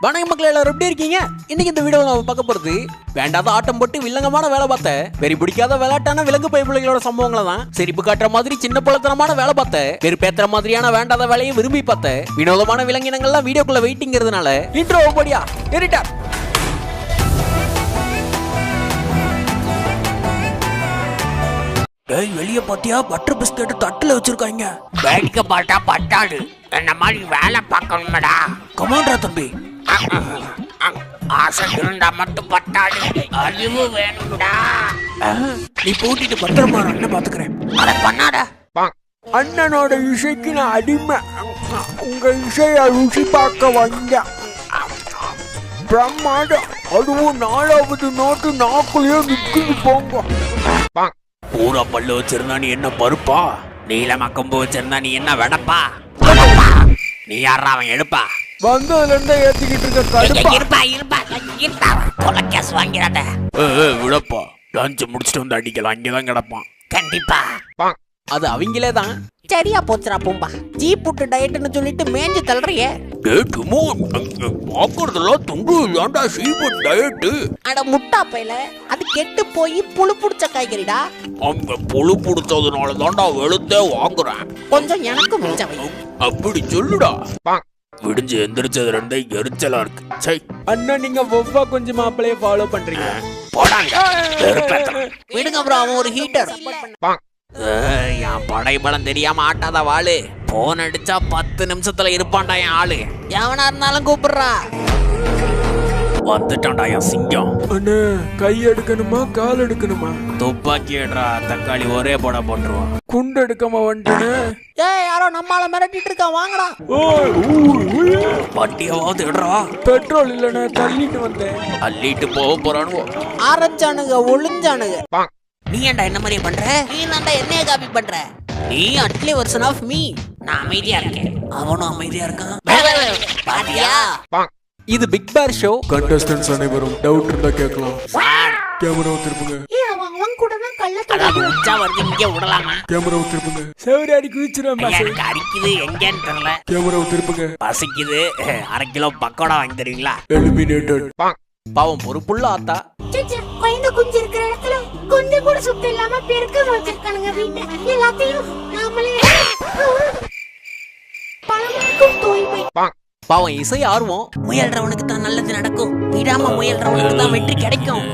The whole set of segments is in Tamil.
வணக்கம் மக்கள் எல்லாரும் எப்படி இருக்கீங்க? இன்னைக்கு இந்த வீடியோவில் நம்ம பார்க்க போறது வேண்டாத ஆட்டம் போட்டு வில்லங்கமான வேலை பார்த்த வெறி பிடிக்காத விளையாட்டான விலங்கு பைப்பிள்ளைகளோட சம்பவங்களை தான் சிரிப்பு காட்டுற மாதிரி சின்ன பழத்தனமான வேலை பார்த்த வெறுப்பேத்துற மாதிரியான வேண்டாத வேலையை விரும்பி பார்த்த வினோதமான விலங்கினங்கள்லாம் வீடியோக்குள்ள வெயிட்டிங்கிறதுனால இன்ட்ரோ போடியா எரிட்டா டேய் வெளிய பாத்தியா? பட்டர் பிஸ்கட் தட்டுல வச்சிருக்காங்க. வேடிக்கை பார்த்தா பட்டாடு என்ன மாதிரி வேலை பார்க்கணுமேடா. கமாண்டா தம்பி. ஆசை இருந்தா மட்டும் பட்டாடு அறிவு வேணும்டா. நீ பூட்டிட்டு பத்திரமா அண்ணன் பாத்துக்கிறேன். அதை பண்ணாத. அண்ணனோட இசைக்கு நான் அடிமை. உங்க இசைய ருசி பார்க்க வந்தேன். பிரம்மாண்டம் அதுவும் நாலாவது நோட்டு நாக்குலயே நிக்குது போங்க. பூரா பல்லு வச்சிருந்தா நீ என்ன பருப்பா? நீளமா கொம்பு வச்சிருந்தா நீ என்ன வெடப்பா? நீ யாரா அவன் எடுப்பா வந்ததுல இருந்தே ஏத்திக்கிட்டு இருக்க கடுப்பா. இருப்பா இருப்பா இருப்பா. தொலைக்காசு வாங்கிறாத. விடப்பா. லஞ்ச் முடிச்சுட்டு வந்து அடிக்கலாம் இங்கதான் கிடப்பான். கண்டிப்பா. அது அவங்களே தான் சரியா போச்சுடா பூம்பா. ஜீப் புட்டு டயட்னு சொல்லிட்டு மேஞ்சு தள்ளுறியே. பாக்குறதெல்லாம் தொங்கு ஏன்டா சீபன் டயட்டு. அட முட்டா பையில. அது கெட்டு போய் புழு புடிச்ச காய்கறிடா. அவங்க புழு புடிச்சதுனால தான்டா வெளுத்தே வாங்குறேன். கொஞ்சம் எனக்கு மிச்சம் வை. அப்படி சொல்லுடா. விடிஞ்சு எந்திரிச்சது ரெண்டே எரிச்சலா இருக்கு. சை அண்ணன் நீங்க ஒவ்வொரு கொஞ்சம் மாப்பிளைய ஃபாலோ பண்றீங்க. போடாங்க. வெறுப்பேத்தலாம். விடுங்க ப்ரோ அவன் ஒரு ஹீட்டர் ஏய், என் படை பலம் தெரியாம ஆட்டாத வாளு போன் அடிச்சா பத்து நிமிஷத்துல இருப்பான்டா என் ஆளு. எவனா இருந்தாலும் கூப்பிடுறா. வந்துட்டான்டா என் சிங்கம். அண்ணே கை எடுக்கணுமா கால் எடுக்கணுமா? துப்பாக்கி எடுறா தக்காளி ஒரே போட போட்டுருவான். குண்டு எடுக்காம வந்துட்டேனே. ஏய் யாரோ நம்மால மிரட்டிட்டு இருக்கான் வாங்கடா. வண்டியாவது எடுறா. பெட்ரோல் இல்லைண்ணே தள்ளிட்டு வந்தேன். அள்ளிட்டு போக போறானுவோ. ஆரஞ்சானுங்க ஒளிஞ்சானுங்க. நீ ஏன்டா என்ன மாதிரி பண்ற? நீ தாண்டா என்னைய காப்பி பண்ற? நீ அட்லி வெர்ஷன் ஆஃப் மீ நான் அமைதியா இருக்கேன். அவனும் அமைதியா இருக்கான். பாத்தியா? இது பிக் பேர் ஷோ கண்டஸ்டன்ஸ் அனைவரும் டவுட் இருந்தா கேட்கலாம். சார்! கேமராவை திருப்புங்க கேமராவை திருப்புங்க செவராடி குதிச்சிடும் ஐயா, எனக்கு அரிக்குது எங்கன்னு தெரியல. கேமராவை திருப்புங்க பசிக்குது. அரை கிலோ பக்கோடா வாங்கி தருவீங்களா எலிமினேட்டட் பாவம் பொறுப்புள்ள ஆத்தா. குழந்தை குஞ்சு இருக்கிற இடத்துல கொஞ்சம் கூட சுத்தம் இல்லாம பெருக்க வச்சிருக்கானுங்க வீட்டை. எல்லாத்தையும் நாமளே பழமைக்கும் தூய்மை. பாவம் இசை ஆர்வம் முயல்றவனுக்கு தான் நல்லது நடக்கும். விடாம முயல்றவனுக்கு தான் வெற்றி கிடைக்கும்.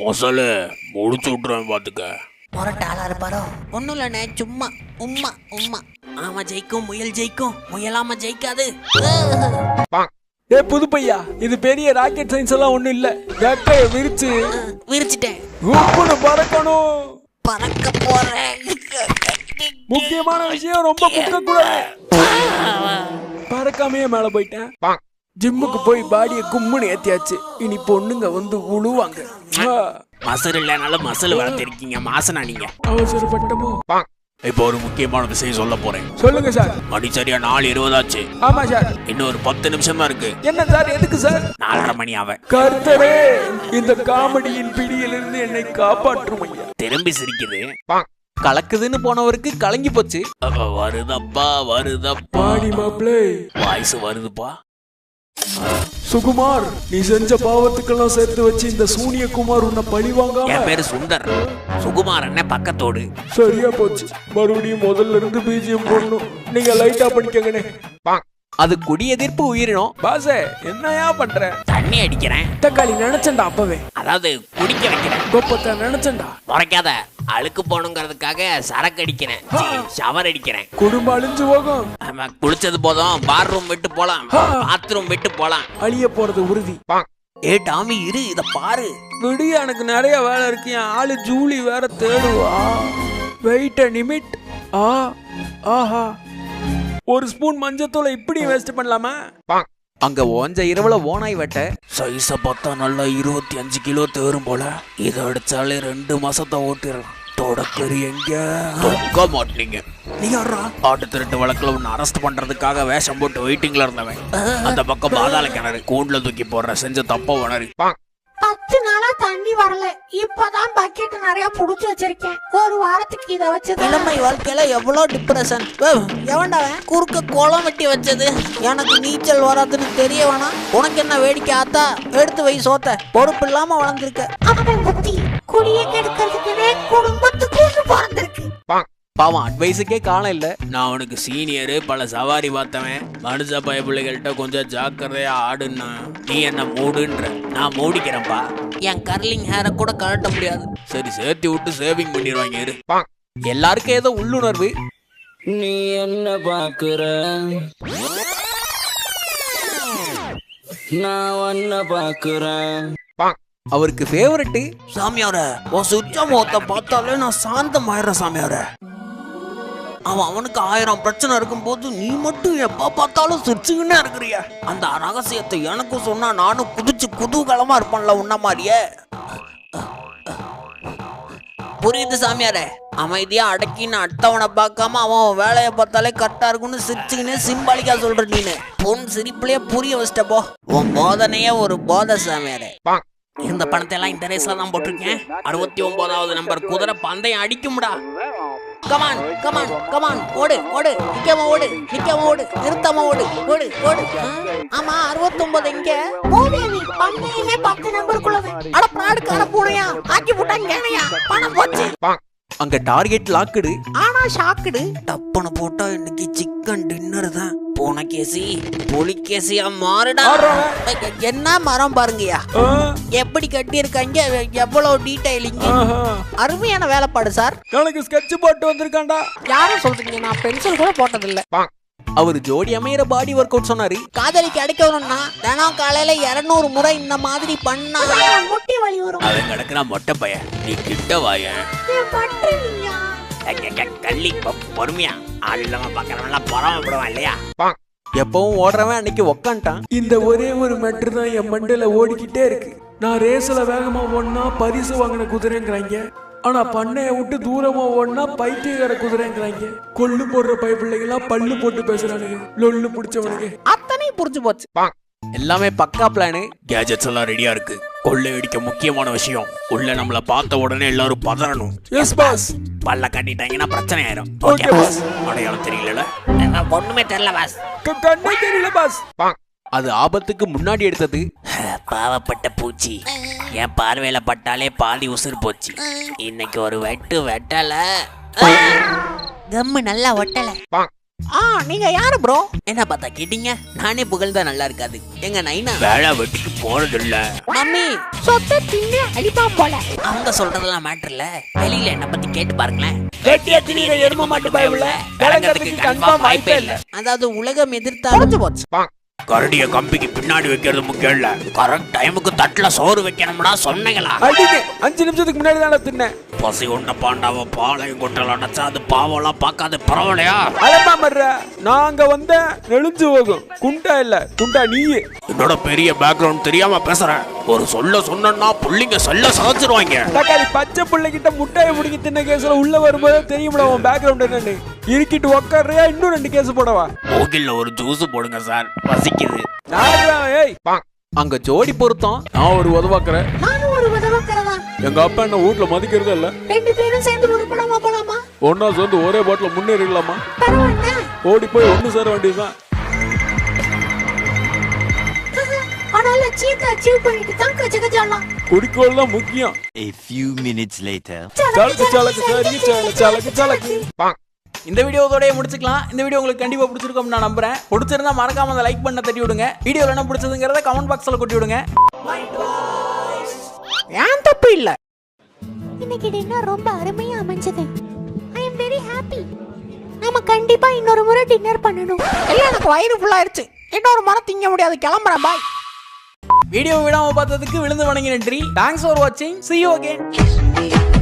பொசலு முடிச்சு விட்டுருவேன் பாத்துக்க. முரட்டு ஆளா இருப்பாரோ? ஒண்ணும் இல்லண்ணே சும்மா உம்மா உம்மா. ஆமா ஜெயிக்கும் முயல் ஜெயிக்கும். முயலாம ஜெயிக்காது. ஏ புது பையா இது பெரிய ராக்கெட் சயின்ஸ் எல்லாம் ஒண்ணும் இல்ல. வேக்கைய விரிச்சு விரிச்சிட்டேன். பறக்கணும். பறக்க முக்கியமான விஷயம் ரொம்ப முக்க கூடாது பறக்காமையே மேல போயிட்டேன். ஜிம்முக்கு போய் பாடிய கும்முன்னு ஏத்தியாச்சு. இனி பொண்ணுங்க வந்து உழுவாங்க. மசல் இல்லைனாலும் மசல் வளர்த்திருக்கீங்க மாசனா நீங்க. அவசரப்பட்டமோ? இப்போ ஒரு முக்கியமான விஷயம் சொல்ல போறேன். சொல்லுங்க சார். மணி சரியா நாலு இருபதாச்சு. ஆமா சார். இன்னும் ஒரு பத்து நிமிஷம் தான் இருக்கு. என்ன சார் எதுக்கு சார்? நாலரை மணி அவன் கர்த்தரே இந்த காமெடியின் பிடியிலிருந்து என்னை காப்பாற்றும் திரும்பி சிரிக்குது. கலக்குதுன்னு போனவருக்கு கலங்கி போச்சு. அப்ப வருதப்பா வருதப்பா. வாய்ஸ் வருதுப்பா. சுகுமார் நீ செஞ்ச பாவத்துக்கெல்லாம் சேர்த்து வச்சு இந்த சூனிய குமார் உன்னை பழி வாங்காம என் பேரு சுந்தர். சுகுமார் அண்ணன் பக்கத்தோடு. சரியா போச்சு. மறுபடியும் முதல்ல இருந்து பிஜிஎம் போடணும். நீங்க லைட்டா படிக்கங்கனே அது குடி எதிர்ப்பு உயிரினம். பாசே என்னையா பண்ற? தண்ணி அடிக்கிறேன். தக்காளி நினைச்சேன்டா அப்பவே. அதாவது குடிக்க வைக்கிறேன். கோப்பத்தை நினைச்சேன்டா. முறைக்காத. அழுக்கு போகணுங்கிறதுக்காக சரக்கு அடிக்கிறேன். ஷவர் அடிக்கிறேன். குடும்பம் அழிஞ்சு போகும். ஆமா, குளிச்சது போதும். பாத்ரூம் விட்டு போலாம். பாத்ரூம் விட்டு போலாம். அழிய போறது உறுதி. ஏ டாமி இரு இத பாரு. விடிய எனக்கு நிறைய வேலை இருக்கு. என் ஆளு ஜூலி வேற தேடுவா. வெயிட் நிமிட் ஆ ஆஹா. ஒரு ஸ்பூன் மஞ்சத்தூளை இப்படி வேஸ்ட் பண்ணலாமா? அங்க ஓஞ்ச இரவுல ஓனாய் வெட்ட. சைஸ பார்த்தா நல்லா இருபத்தி அஞ்சு கிலோ தேரும் போல. இதை அடிச்சாலே ரெண்டு மாசத்தை ஓட்டிடலாம். தொடக்கறி எங்க தொக்க மாட்டீங்க. நீ யாரா ஆட்டு திருட்டு வழக்குல உன்னை அரெஸ்ட் பண்றதுக்காக வேஷம் போட்டு வெயிட்டிங்ல இருந்தவன். அந்த பக்கம் பாதாள கிணறு கூண்டுல தூக்கி போடுற செஞ்ச தப்ப உணரு. பத்து நாளா தண்ணி வரல. இப்பதான் பக்கெட் நிறைய புடிச்சு வச்சிருக்கேன். ஒரு வாரத்துக்கு இத வச்சது இளமை வாழ்க்கையில எவ்வளவு டிப்ரெஷன் எவன்டாவன் குறுக்க குளம் வெட்டி வச்சது. எனக்கு நீச்சல் வராதுன்னு தெரிய வேணாம். உனக்கு என்ன வேடிக்கை ஆத்தா? எடுத்து வை சோத்த. பொறுப்பு இல்லாம வளர்ந்துருக்க. குடிய கெடுக்கிறதுக்குனே குடும்பத்துக்கு ஒண்ணு பிறந்திருக்கு பாவம். அட்வைஸுக்கே காலம் இல்ல. நான் அவனுக்கு சீனியரு பல சவாரி பார்த்தவன். மனுஷ பயப்பிள்ளைகள்கிட்ட கொஞ்சம் ஜாக்கிரதையா ஆடுன்னா நீ என்ன மூடுன்ற? நான் மூடிக்கிறேன்ப்பா. என் கர்லிங் ஹேரை கூட கழட்ட முடியாது. சரி சேர்த்து விட்டு சேவிங் பண்ணிடுவாங்க இரு. எல்லாருக்கும் ஏதோ உள்ளுணர்வு. நீ என்ன பாக்குற நான் ஒன்ன பாக்குறேன் அவருக்கு ஃபேவரட்டு சாமியார. உன் சுற்ற முகத்தை பார்த்தாலே நான் சாந்தம் ஆயிடுறேன் சாமியார. அவன் அவனுக்கு ஆயிரம் பிரச்சனை இருக்கும்போது நீ மட்டும் எப்ப பார்த்தாலும் சிரிச்சுக்கின்னே இருக்கிறிய. அந்த ரகசியத்தை எனக்கும் சொன்னா நானும் குதிச்சு குதூகலமா இருப்பேன்ல உன்ன மாதிரியே. புரியுது சாமியாரே. அமைதியா அடக்கின்னு அடுத்தவனை பார்க்காம அவன் அவன் வேலையை பார்த்தாலே கரெக்டா இருக்கும்னு சிரிச்சுக்கினே சிம்பாலிக்கா சொல்ற நீனு. பொன் சிரிப்புலயே புரிய வச்சிட்டப்போ உன் போதனையே ஒரு போதை சாமியாரே. இந்த பணத்தை எல்லாம் இந்த ரேஸ்ல தான் போட்டிருக்கேன். அறுபத்தி ஒன்பதாவது நம்பர் குதிரை பந்தயம் அடிக்கும்டா. கமான் கமான் கமான் ஓடு ஓடு. நிக்காம ஓடு நிக்காம ஓடு. நிறுத்தாம ஓடு ஓடு ஓடு. ஆமா அறுபத்தொன்பது இங்க. மூதேவி பண்ணையுமே பத்து நம்பருக்குள்ளது அட பிராடுக்கு பூனையா? ஆக்கி விட்டா கேனையா? பணம் போச்சு. அங்க டார்கெட் லாக்குடு. ஆனா ஷாக்குடு. டப்புன்னு போட்டா இன்னைக்கு சிக்கன் டின்னர் தான். பூனை கேசி புலி கேசியா மாறுடா. என்ன மரம் பாருங்கயா எப்படி கட்டி இருக்காங்க எவ்வளவு டீடைலிங் அருமையான வேலைப்பாடு சார். எனக்கு ஸ்கெட்ச் போட்டு வந்திருக்காண்டா யாரும் சொல்றீங்க நான் பென்சில் கூட போட்டதில்ல. அவர் ஜோடி அமையிற பாடி ஒர்க் அவுட் சொன்னாரு. காதலிக்கு அடைக்கணும்னா தினம் காலையில இருநூறு முறை இந்த மாதிரி பண்ணா. முட்டி வலி வரும். அவன் கிடக்குறான் மொட்டை பையன் நீ கிட்ட வாயன் கள்ளி பொறுமையா. ஆள் இல்லாம பாக்கிறவன் பொறாமப்படுவான் இல்லையா? எப்பவும் ஓடுறவன் அன்னைக்கு உக்காண்டான் இந்த ஒரே ஒரு மெட்ரு தான் என் மண்டையில ஓடிக்கிட்டே இருக்கு. நான் ரேஸ்ல வேகமா ஓடினா பரிசு வாங்கின குதிரைங்கிறாங்க. ஆனா பண்ணைய விட்டு தூரமா ஓடினா பைத்தியக்கார குதிரைங்கிறாங்க. கொள்ளு போடுற பைப்பிள்ளைங்களாம் பல்லு போட்டு பேசுறானுங்க. லொல்லு பிடிச்சவனுங்க. அத்தனையும் புரிஞ்சு போச்சு. எல்லாமே பக்கா பிளானு கேஜெட்ஸ் எல்லாம் ரெடியா இருக்கு. கொள்ளை அடிக்க முக்கியமான விஷயம். உள்ள நம்மள பார்த்த உடனே எல்லாரும் பதறணும். எஸ் பாஸ் பல்ல கட்டிட்டாங்கன்னா பிரச்சனை ஆயிரும். Okay, boss. அடையாளம் தெரியல ஒண்ணுமே தெரியல பாஸ் கண்ணே தெரியல பாஸ் அது ஆபத்துக்கு முன்னாடி எடுத்தது. பாவப்பட்ட பூச்சி. என் பார்வையில பட்டாலே பாதி உசுர் போச்சு. இன்னைக்கு ஒரு வெட்டு வெட்டல. கம்மு நல்லா ஒட்டல. ஆ நீங்க யாரு ப்ரோ என்ன பார்த்தா கேட்டீங்க? நானே புகழ்ந்தா நல்லா இருக்காது. எங்க நைனா? வேலை வெட்டிக்கு போறது இல்ல மம்மி சொத்தை தின்னு அடிப்பான் போல. அவங்க சொல்றதெல்லாம் மேட்டர் இல்ல. வெளியில என்ன பத்தி கேட்டு பாருங்களேன். எரும மாட்டு பயவுல. விளங்கறதுக்கு கன்ஃபார்ம் வாய்ப்பே இல்ல. அதாவது உலகம் எதிர்த்தாலும் போச்சு. கரடிய கம்பிக்கு பின்னாடி வைக்கிறது முக்கியம் இல்ல. கரெக்ட் டைமுக்கு தட்டுல சோறு வைக்கணும்னா சொன்னீங்களா? அடிங்க அஞ்சு நிமிஷத்துக்கு முன்னாடி தானே தின்னேன். பசி உண்ட பாண்டாவ பாளையம் கொட்டல அடைச்சா அது பாவம்லாம் பார்க்காது பரவாயில்லையா? அலமா மர்ற நான் அங்க வந்தேன் நெளிஞ்சு போகும் குண்டா இல்ல குண்டா நீயே. என்னோட பெரிய பேக்ரவுண்ட் தெரியாம பேசுறேன். ஒரு சொல்ல சொன்னா புள்ளிங்க சொல்ல சதைச்சிருவாங்க தக்காளி பச்சை பிள்ளைகிட்ட முட்டையை பிடிக்க தின்ன கேஸ்ல உள்ள வரும்போது தெரியும்ல உன் பேக்ரவுண்ட் என்னன்னு. இருக்கிட்டு உக்காடுறியா இன்னும் ரெண்டு கேஸ் போடவா? மூகில்ல ஒரு ஜூஸ் போடுங்க சார் பசிக்குது. நான் ஏய். அங்க ஜோடி பொருத்தம். நான் ஒரு உதவாக்குறேன். நானும் ஒரு உதவக்கிறதா எங்க அப்பா என்ன வீட்ல மதிக்கிறதே இல்ல. ரெண்டு பேரும் சேர்ந்து ஒரு படமா போலாமா? ஒன்னா சேர்ந்து ஒரே பாட்டில முன்னேறிடலாமா? ஓடி போய் ஒண்ணு சேர வேண்டியதுதான். ஆனா லட்சியத்தை அச்சீவ் பண்ணிட்டு தான் கஜகஜாலாம் குறிக்கோள் தான் முக்கியம். A few minutes later. சலக்கு சலக்கு சரி சலக்கு சலக்கு சலக்கு. இந்த வீடியோ இதோடய முடிச்சுக்கலாம். இந்த வீடியோ உங்களுக்கு கண்டிப்பா பிடிச்சிருக்கும் நான் நம்புறேன். பிடிச்சிருந்தா மறக்காம அந்த லைக் பண்ண தட்டி விடுங்க. வீடியோல என்ன பிடிச்சதுங்கிறத கமெண்ட் பாக்ஸ்ல கொட்டி விடுங்க. ஏன் தப்பு இல்ல? இன்னைக்கு டின்னர் ரொம்ப அருமையா அமைஞ்சது. ஐ அம் வெரி ஹாப்பி நாம கண்டிப்பா இன்னொரு முறை டின்னர் பண்ணணும். எல்லாம் எனக்கு வயிறு ஃபுல்லாயிருச்சு இன்னொரு மரம் திங்க முடியாது. கிளம்புறேன் பாய் வீடியோ விடாம பார்த்ததுக்கு விழுந்து வணங்கி நன்றி தேங்க்ஸ் ஃபார் வாட்சிங் see you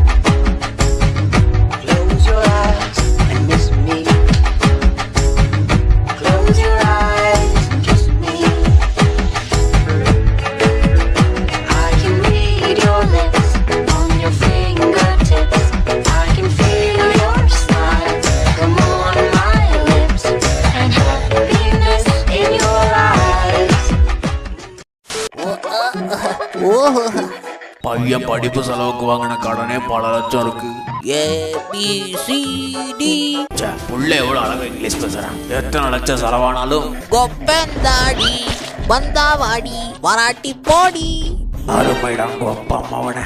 ஓஹோ. பையன் படிப்பு செலவுக்கு வாங்கின கடனே பல லட்சம் இருக்கு. A B C D. புள்ள எவ்வளவு அழகா இங்கிலீஷ் பேசுறான். எத்தனை லட்சம் செலவானாலும். கொப்பந்தாடி வந்தா வாடி வராட்டி போடி. அருமைடாங்க அப்பா அம்மாவன.